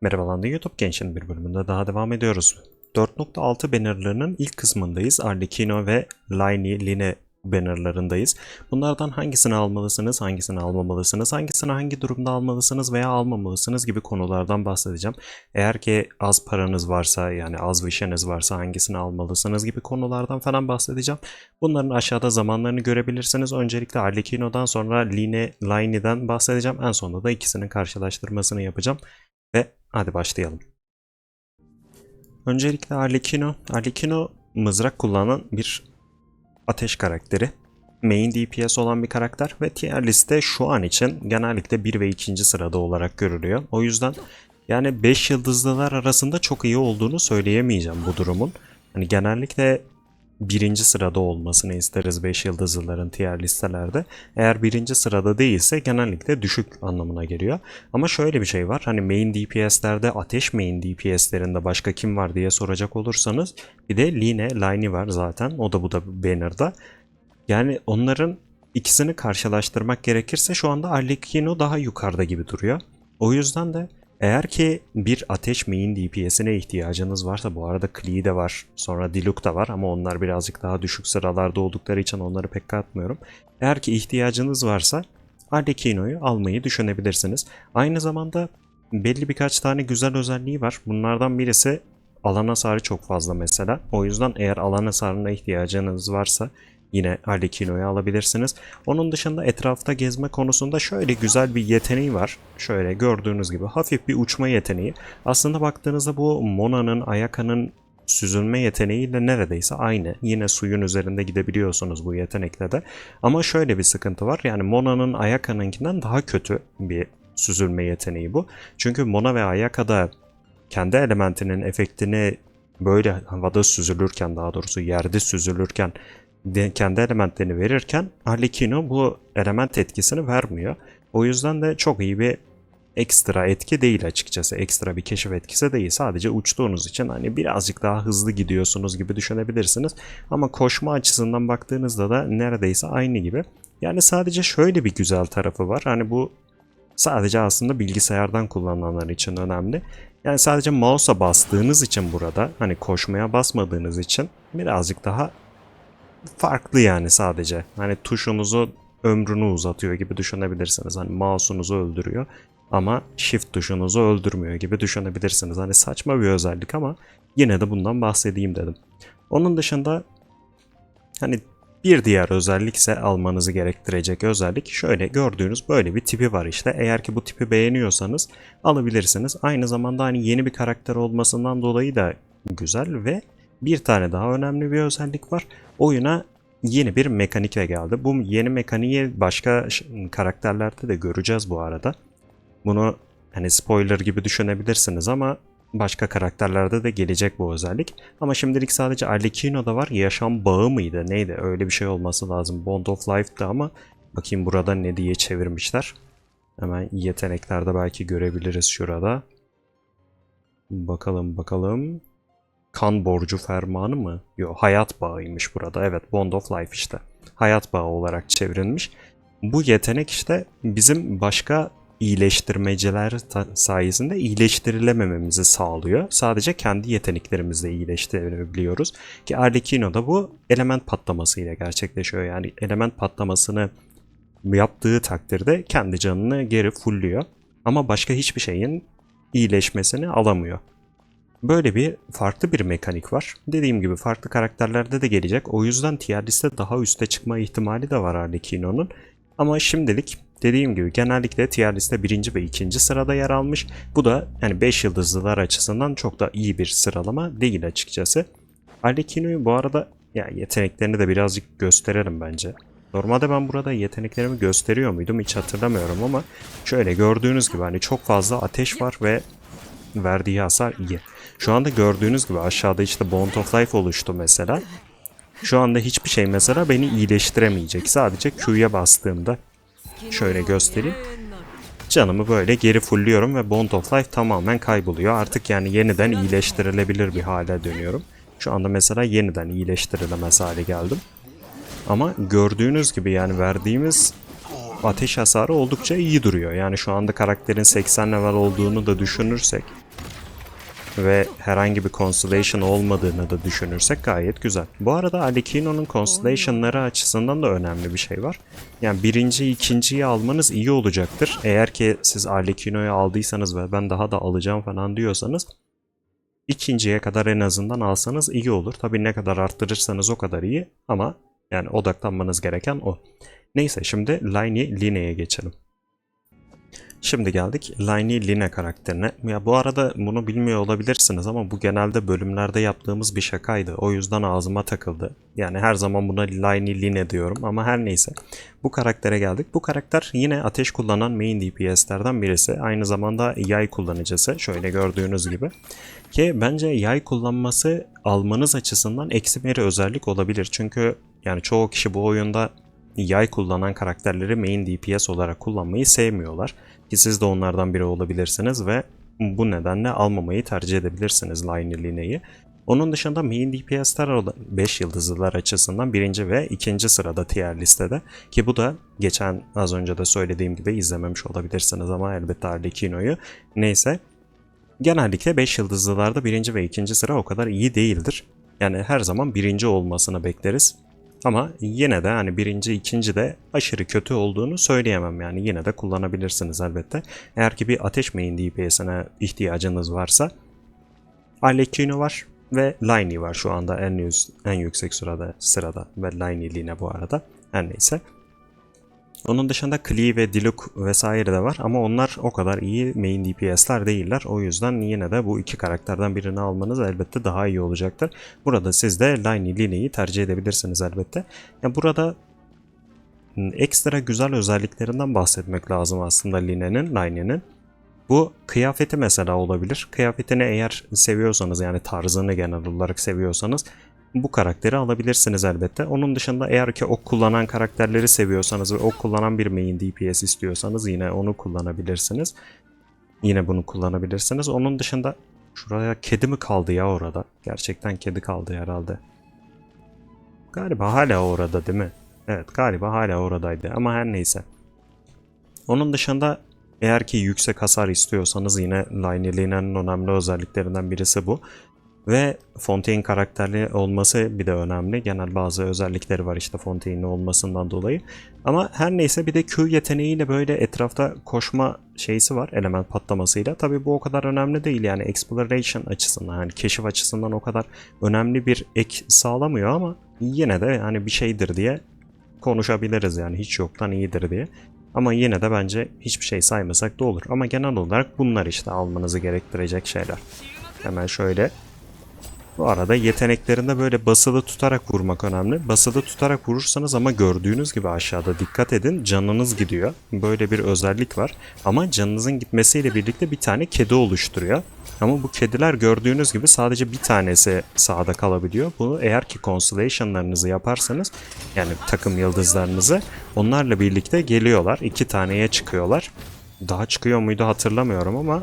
Merhabalar YouTube Genç'in bir bölümünde daha devam ediyoruz. 4.6 bannerlarının ilk kısmındayız. Arlecchino ve Liney Line bannerlarındayız. Bunlardan hangisini almalısınız, hangisini almamalısınız, hangisini hangi durumda almalısınız veya almamalısınız gibi konulardan bahsedeceğim. Eğer ki az paranız varsa yani az vişeniz varsa hangisini almalısınız gibi konulardan falan bahsedeceğim. Bunların aşağıda zamanlarını görebilirsiniz. Öncelikle Arlecchino'dan sonra Line, Liney'den bahsedeceğim. En sonunda da ikisinin karşılaştırmasını yapacağım. Hadi başlayalım. Öncelikle Arlecchino. Arlecchino mızrak kullanan bir ateş karakteri. Main DPS olan bir karakter ve tier liste şu an için genellikle 1 ve 2. sırada olarak görülüyor. O yüzden yani 5 yıldızlılar arasında çok iyi olduğunu söyleyemeyeceğim bu durumun. Hani genellikle birinci sırada olmasını isteriz 5 yıldızlıların tier listelerde. Eğer birinci sırada değilse genellikle düşük anlamına geliyor. Ama şöyle bir şey var. Hani main DPS'lerde ateş main DPS'lerinde başka kim var diye soracak olursanız bir de Line, Liney var zaten. O da bu da banner'da. Yani onların ikisini karşılaştırmak gerekirse şu anda Arlecchino daha yukarıda gibi duruyor. O yüzden de eğer ki bir ateş main DPS'ine ihtiyacınız varsa bu arada Klee de var sonra Diluc da var ama onlar birazcık daha düşük sıralarda oldukları için onları pek katmıyorum. Eğer ki ihtiyacınız varsa Arlecchino'yu almayı düşünebilirsiniz. Aynı zamanda belli birkaç tane güzel özelliği var. Bunlardan birisi alan hasarı çok fazla mesela. O yüzden eğer alan hasarına ihtiyacınız varsa yine Arlecchino'yu alabilirsiniz. Onun dışında etrafta gezme konusunda şöyle güzel bir yeteneği var. Şöyle gördüğünüz gibi hafif bir uçma yeteneği. Aslında baktığınızda bu Mona'nın, Ayaka'nın süzülme yeteneğiyle neredeyse aynı. Yine suyun üzerinde gidebiliyorsunuz bu yetenekle de. Ama şöyle bir sıkıntı var. Yani Mona'nın Ayaka'nınkinden daha kötü bir süzülme yeteneği bu. Çünkü Mona ve Ayaka'da kendi elementinin efektini böyle havada süzülürken daha doğrusu yerde süzülürken kendi elementlerini verirken Arlecchino bu element etkisini vermiyor. O yüzden de çok iyi bir ekstra etki değil açıkçası. Ekstra bir keşif etkisi değil. Sadece uçtuğunuz için hani birazcık daha hızlı gidiyorsunuz gibi düşünebilirsiniz. Ama koşma açısından baktığınızda da neredeyse aynı gibi. Yani sadece şöyle bir güzel tarafı var. Hani bu sadece aslında bilgisayardan kullananlar için önemli. Yani sadece mouse'a bastığınız için burada hani koşmaya basmadığınız için birazcık daha farklı yani sadece. Hani tuşunuzu ömrünü uzatıyor gibi düşünebilirsiniz. Hani mouse'unuzu öldürüyor ama shift tuşunuzu öldürmüyor gibi düşünebilirsiniz. Hani saçma bir özellik ama yine de bundan bahsedeyim dedim. Onun dışında hani bir diğer özellik ise almanızı gerektirecek özellik şöyle gördüğünüz böyle bir tipi var işte. Eğer ki bu tipi beğeniyorsanız alabilirsiniz. Aynı zamanda hani yeni bir karakter olmasından dolayı da güzel ve bir tane daha önemli bir özellik var. Oyuna yeni bir mekanikle geldi. Bu yeni mekaniği başka karakterlerde de göreceğiz bu arada. Bunu hani spoiler gibi düşünebilirsiniz ama başka karakterlerde de gelecek bu özellik. Ama şimdilik sadece Arlecchino'da var. Yaşam bağı mıydı? Neydi? Öyle bir şey olması lazım. Bond of Life'dı ama bakayım burada ne diye çevirmişler. Hemen yeteneklerde belki görebiliriz şurada. Bakalım bakalım. Kan borcu fermanı mı? Yok hayat bağıymış burada. Evet Bond of Life işte. Hayat bağı olarak çevrilmiş. Bu yetenek işte bizim başka iyileştirmeciler sayesinde iyileştirilemememizi sağlıyor. Sadece kendi yeteneklerimizle iyileştirebiliyoruz. Ki Arlecchino'da bu element patlamasıyla gerçekleşiyor. Yani element patlamasını yaptığı takdirde kendi canını geri fullüyor. Ama başka hiçbir şeyin iyileşmesini alamıyor. Böyle bir farklı bir mekanik var. Dediğim gibi farklı karakterlerde de gelecek. O yüzden tier daha üste çıkma ihtimali de var Arlecchino'nun. Ama şimdilik dediğim gibi genellikle tier liste 1. ve 2. sırada yer almış. Bu da yani 5 yıldızlılar açısından çok da iyi bir sıralama değil açıkçası. Arlecchino'yu bu arada ya yeteneklerini de birazcık gösterelim bence. Normalde ben burada yeteneklerimi gösteriyor muydum hiç hatırlamıyorum ama şöyle gördüğünüz gibi hani çok fazla ateş var ve verdiği hasar iyi. Şu anda gördüğünüz gibi aşağıda işte Bond of Life oluştu mesela. Şu anda hiçbir şey mesela beni iyileştiremeyecek. Sadece Q'ya bastığımda şöyle göstereyim. Canımı böyle geri fullüyorum ve Bond of Life tamamen kayboluyor. Artık yani yeniden iyileştirilebilir bir hale dönüyorum. Şu anda mesela yeniden iyileştirilemez hale geldim. Ama gördüğünüz gibi yani verdiğimiz ateş hasarı oldukça iyi duruyor. Yani şu anda karakterin 80 level olduğunu da düşünürsek ve herhangi bir constellation olmadığını da düşünürsek gayet güzel. Bu arada Alikino'nun constellation'ları açısından da önemli bir şey var. Yani birinci, ikinciyi almanız iyi olacaktır. Eğer ki siz Alikino'yu aldıysanız ve ben daha da alacağım falan diyorsanız ikinciye kadar en azından alsanız iyi olur. Tabii ne kadar arttırırsanız o kadar iyi ama yani odaklanmanız gereken o. Neyse şimdi Liney Line'ye geçelim. Şimdi geldik Liney Line karakterine. Ya bu arada bunu bilmiyor olabilirsiniz ama bu genelde bölümlerde yaptığımız bir şakaydı. O yüzden ağzıma takıldı. Yani her zaman buna Liney Line diyorum ama her neyse. Bu karaktere geldik. Bu karakter yine ateş kullanan main DPS'lerden birisi. Aynı zamanda yay kullanıcısı. Şöyle gördüğünüz gibi. Ki bence yay kullanması almanız açısından eksi bir özellik olabilir. Çünkü yani çoğu kişi bu oyunda yay kullanan karakterleri main DPS olarak kullanmayı sevmiyorlar. Ki siz de onlardan biri olabilirsiniz ve bu nedenle almamayı tercih edebilirsiniz Liner Line'yi. Onun dışında main DPS'ler 5 yıldızlılar açısından birinci ve ikinci sırada tier listede. Ki bu da geçen az önce de söylediğim gibi izlememiş olabilirsiniz ama elbette Arlecchino'yu. Neyse genellikle 5 yıldızlılarda birinci ve ikinci sıra o kadar iyi değildir. Yani her zaman birinci olmasını bekleriz. Ama yine de hani birinci, ikinci de aşırı kötü olduğunu söyleyemem yani yine de kullanabilirsiniz elbette. Eğer ki bir ateş main DPS'ine ihtiyacınız varsa Arlecchino var ve Liney var şu anda en, yüz, en yüksek sırada sırada ve Liney Line bu arada her neyse. Onun dışında Klee ve Diluc vesaire de var ama onlar o kadar iyi main DPS'ler değiller. O yüzden yine de bu iki karakterden birini almanız elbette daha iyi olacaktır. Burada siz de Liney Line'yi tercih edebilirsiniz elbette. Yani burada ekstra güzel özelliklerinden bahsetmek lazım aslında Line'nin, Line'nin. Bu kıyafeti mesela olabilir. Kıyafetini eğer seviyorsanız yani tarzını genel olarak seviyorsanız bu karakteri alabilirsiniz elbette. Onun dışında eğer ki ok kullanan karakterleri seviyorsanız ve ok kullanan bir main DPS istiyorsanız yine onu kullanabilirsiniz. Yine bunu kullanabilirsiniz. Onun dışında şuraya kedi mi kaldı ya orada? Gerçekten kedi kaldı herhalde. Galiba hala orada değil mi? Evet galiba hala oradaydı ama her neyse. Onun dışında eğer ki yüksek hasar istiyorsanız yine Liney'nin önemli özelliklerinden birisi bu. Ve Fontaine karakterli olması bir de önemli. Genel bazı özellikleri var işte Fontaine'li olmasından dolayı. Ama her neyse bir de Q yeteneğiyle böyle etrafta koşma şeysi var element patlamasıyla. Tabi bu o kadar önemli değil yani exploration açısından yani keşif açısından o kadar önemli bir ek sağlamıyor ama yine de yani bir şeydir diye konuşabiliriz yani hiç yoktan iyidir diye. Ama yine de bence hiçbir şey saymasak da olur. Ama genel olarak bunlar işte almanızı gerektirecek şeyler. Hemen şöyle bu arada yeteneklerinde böyle basılı tutarak vurmak önemli. Basılı tutarak vurursanız ama gördüğünüz gibi aşağıda dikkat edin canınız gidiyor. Böyle bir özellik var. Ama canınızın gitmesiyle birlikte bir tane kedi oluşturuyor. Ama bu kediler gördüğünüz gibi sadece bir tanesi sağda kalabiliyor. Bunu eğer ki constellation'larınızı yaparsanız yani takım yıldızlarınızı onlarla birlikte geliyorlar. iki taneye çıkıyorlar. Daha çıkıyor muydu hatırlamıyorum ama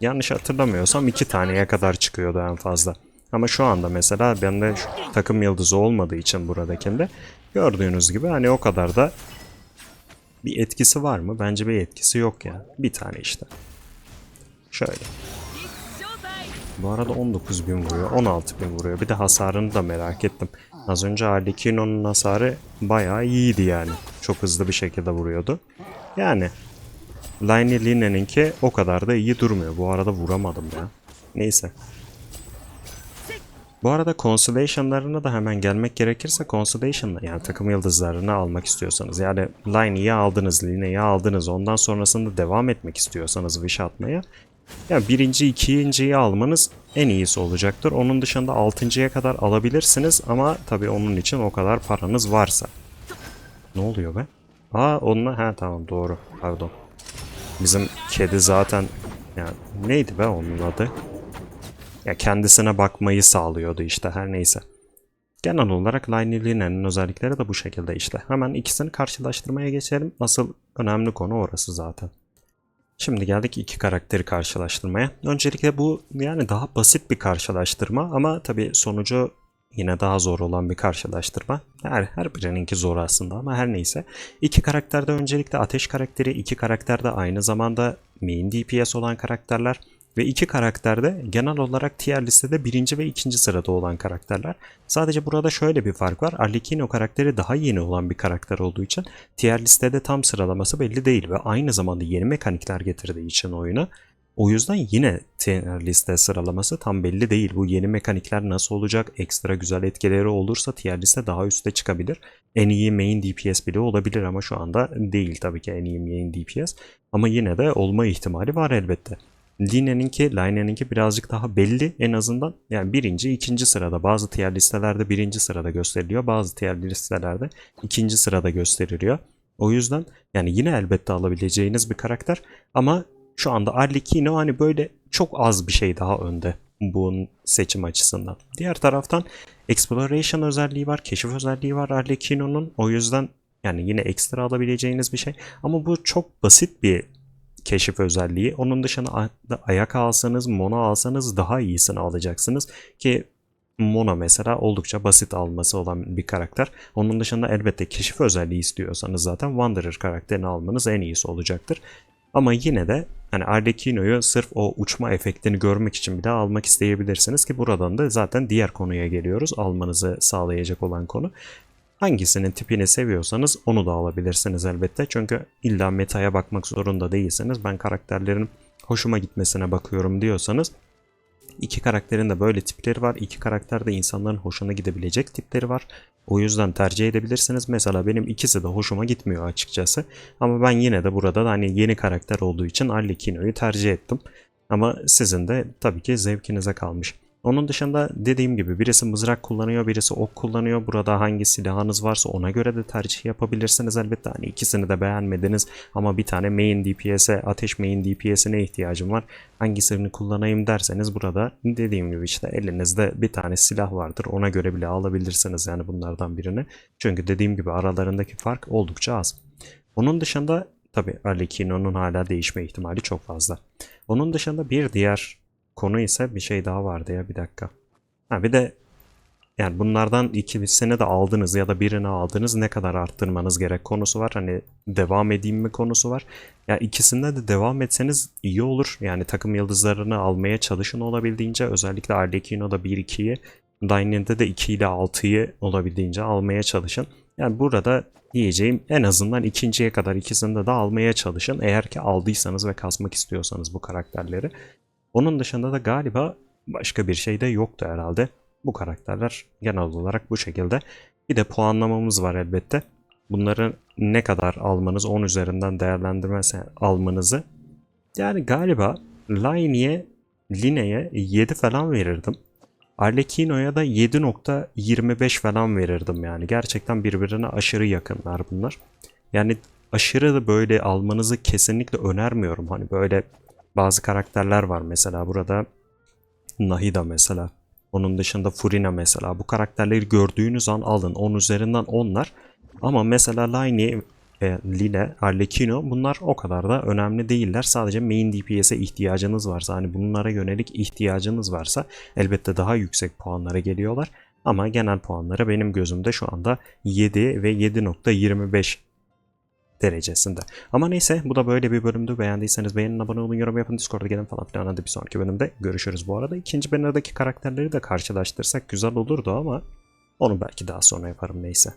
yanlış hatırlamıyorsam iki taneye kadar çıkıyordu en fazla. Ama şu anda mesela bende takım yıldızı olmadığı için buradakinde gördüğünüz gibi hani o kadar da bir etkisi var mı? Bence bir etkisi yok ya. Bir tane işte. Şöyle. Bu arada 19 bin vuruyor, 16 bin vuruyor. Bir de hasarını da merak ettim. Az önce Arlecchino'nun hasarı bayağı iyiydi yani. Çok hızlı bir şekilde vuruyordu. Yani Liney Line'ninki o kadar da iyi durmuyor. Bu arada vuramadım ya. Neyse. Bu arada Constellation'larına da hemen gelmek gerekirse Constellation yani takım yıldızlarını almak istiyorsanız yani Liney'i aldınız, Liney'i aldınız ondan sonrasında devam etmek istiyorsanız Wish atmaya yani birinci, ikinciyi almanız en iyisi olacaktır. Onun dışında altıncıya kadar alabilirsiniz ama tabii onun için o kadar paranız varsa. Ne oluyor be? Aa onunla ha tamam doğru pardon. Bizim kedi zaten yani neydi be onun adı? Ya kendisine bakmayı sağlıyordu işte her neyse. Genel olarak Liney Line'nin özellikleri de bu şekilde işte. Hemen ikisini karşılaştırmaya geçelim. Asıl önemli konu orası zaten. Şimdi geldik iki karakteri karşılaştırmaya. Öncelikle bu yani daha basit bir karşılaştırma ama tabi sonucu yine daha zor olan bir karşılaştırma. Her, her birininki zor aslında ama her neyse. İki karakterde öncelikle ateş karakteri, iki karakter de aynı zamanda main DPS olan karakterler. Ve iki karakter de genel olarak tier listede birinci ve ikinci sırada olan karakterler. Sadece burada şöyle bir fark var. Arlecchino karakteri daha yeni olan bir karakter olduğu için tier listede tam sıralaması belli değil ve aynı zamanda yeni mekanikler getirdiği için oyuna o yüzden yine tier liste sıralaması tam belli değil. Bu yeni mekanikler nasıl olacak? Ekstra güzel etkileri olursa tier liste daha üste çıkabilir. En iyi main DPS bile olabilir ama şu anda değil tabii ki en iyi main DPS. Ama yine de olma ihtimali var elbette. Line'ninki, Line'ninki birazcık daha belli en azından. Yani birinci, ikinci sırada. Bazı tier listelerde birinci sırada gösteriliyor. Bazı tier listelerde ikinci sırada gösteriliyor. O yüzden yani yine elbette alabileceğiniz bir karakter ama şu anda Arlecchino hani böyle çok az bir şey daha önde bunun seçim açısından. Diğer taraftan Exploration özelliği var, keşif özelliği var Arlecchino'nun. O yüzden yani yine ekstra alabileceğiniz bir şey. Ama bu çok basit bir keşif özelliği. Onun dışında ayak alsanız, mono alsanız daha iyisini alacaksınız. Ki Mono mesela oldukça basit alması olan bir karakter. Onun dışında elbette keşif özelliği istiyorsanız zaten Wanderer karakterini almanız en iyisi olacaktır. Ama yine de hani Arlecchino'yu sırf o uçma efektini görmek için bile almak isteyebilirsiniz ki buradan da zaten diğer konuya geliyoruz. Almanızı sağlayacak olan konu. Hangisinin tipini seviyorsanız onu da alabilirsiniz elbette. Çünkü illa metaya bakmak zorunda değilsiniz. Ben karakterlerin hoşuma gitmesine bakıyorum diyorsanız İki karakterin de böyle tipleri var. İki karakter de insanların hoşuna gidebilecek tipleri var. O yüzden tercih edebilirsiniz. Mesela benim ikisi de hoşuma gitmiyor açıkçası. Ama ben yine de burada da hani yeni karakter olduğu için Arlecchino'yu tercih ettim. Ama sizin de tabii ki zevkinize kalmış. Onun dışında dediğim gibi birisi mızrak kullanıyor, birisi ok kullanıyor. Burada hangi silahınız varsa ona göre de tercih yapabilirsiniz elbette. Hani ikisini de beğenmediniz ama bir tane main DPS'e, ateş main DPS'ine ihtiyacım var. Hangisini kullanayım derseniz burada dediğim gibi işte elinizde bir tane silah vardır. Ona göre bile alabilirsiniz yani bunlardan birini. Çünkü dediğim gibi aralarındaki fark oldukça az. Onun dışında tabi Arlecchino'nun hala değişme ihtimali çok fazla. Onun dışında bir diğer konu ise bir şey daha vardı ya bir dakika. Ha bir de yani bunlardan ikisini de aldınız ya da birini aldınız ne kadar arttırmanız gerek konusu var. Hani devam edeyim mi konusu var. Ya ikisinde de devam etseniz iyi olur. Yani takım yıldızlarını almaya çalışın olabildiğince. Özellikle Arlecchino'da 1-2'yi, Dyne'de de 2 ile 6'yı olabildiğince almaya çalışın. Yani burada diyeceğim en azından ikinciye kadar ikisini de almaya çalışın. Eğer ki aldıysanız ve kasmak istiyorsanız bu karakterleri. Onun dışında da galiba başka bir şey de yoktu herhalde. Bu karakterler genel olarak bu şekilde. Bir de puanlamamız var elbette. Bunları ne kadar almanız 10 üzerinden değerlendirmese almanızı. Yani galiba Line'ye Line'ye 7 falan verirdim. Arlecchino'ya da 7.25 falan verirdim yani. Gerçekten birbirine aşırı yakınlar bunlar. Yani aşırı da böyle almanızı kesinlikle önermiyorum. Hani böyle bazı karakterler var mesela burada. Nahida mesela. Onun dışında Furina mesela. Bu karakterleri gördüğünüz an alın. 10 üzerinden onlar. Ama mesela Liney, e, Line, Arlecchino bunlar o kadar da önemli değiller. Sadece main DPS'e ihtiyacınız varsa hani bunlara yönelik ihtiyacınız varsa elbette daha yüksek puanlara geliyorlar. Ama genel puanları benim gözümde şu anda 7 ve 7.25 derecesinde. Ama neyse bu da böyle bir bölümdü. Beğendiyseniz beğenin, abone olun, yorum yapın, Discord'a gelin falan filan. Hadi bir sonraki bölümde görüşürüz bu arada. İkinci banner'daki karakterleri de karşılaştırsak güzel olurdu ama onu belki daha sonra yaparım neyse.